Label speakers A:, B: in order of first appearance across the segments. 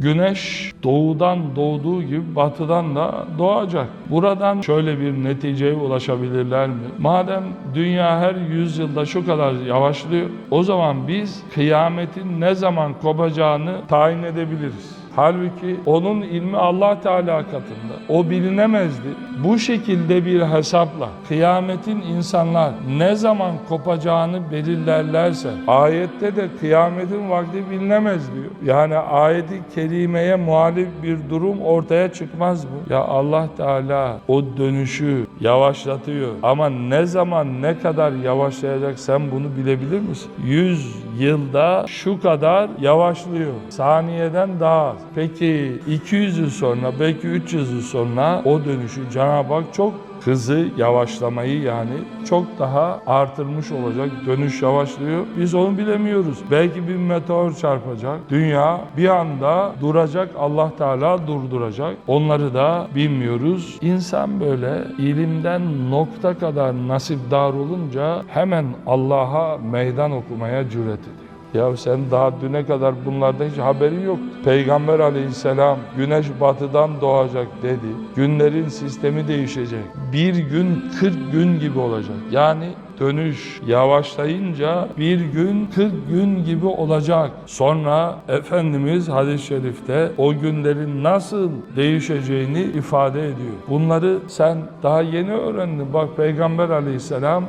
A: Güneş doğudan doğduğu gibi batıdan da doğacak. Buradan şöyle bir neticeye ulaşabilirler mi? Madem dünya her yüzyılda şu kadar yavaşlıyor, o zaman biz kıyametin ne zaman kopacağını tayin edebiliriz. Halbuki onun ilmi Allah Teala katında. O bilinemezdi. Bu şekilde bir hesapla kıyametin insanlar ne zaman kopacağını belirlerlerse ayette de kıyametin vakti bilinemez diyor. Yani ayeti kerimeye muhalif bir durum ortaya çıkmaz mı? Ya Allah Teala o dönüşü yavaşlatıyor. Ama ne zaman ne kadar yavaşlayacak sen bunu bilebilir misin? 100 yılda şu kadar yavaşlıyor. Saniyeden daha az. Peki 200 yıl sonra belki 300 yıl sonra o dönüşü Cenab-ı Hak çok hızı yavaşlamayı yani çok daha artırmış olacak. Dönüş yavaşlıyor. Biz onu bilemiyoruz. Belki bir meteor çarpacak. Dünya bir anda duracak. Allah Teala durduracak. Onları da bilmiyoruz. İnsan böyle ilimden nokta kadar nasipdar olunca hemen Allah'a meydan okumaya cüret ediyor. Ya sen daha düne kadar bunlardan hiç haberin yok. Peygamber aleyhisselam güneş batıdan doğacak dedi. Günlerin sistemi değişecek. Bir gün 40 gün gibi olacak. Yani dönüş yavaşlayınca bir gün 40 gün gibi olacak. Sonra Efendimiz hadis-i şerifte o günlerin nasıl değişeceğini ifade ediyor. Bunları sen daha yeni öğrendin. Bak Peygamber aleyhisselam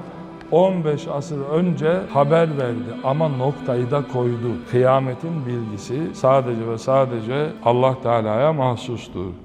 A: 15 asır önce haber verdi ama noktayı da koydu. Kıyametin bilgisi sadece ve sadece Allah Teala'ya mahsustur.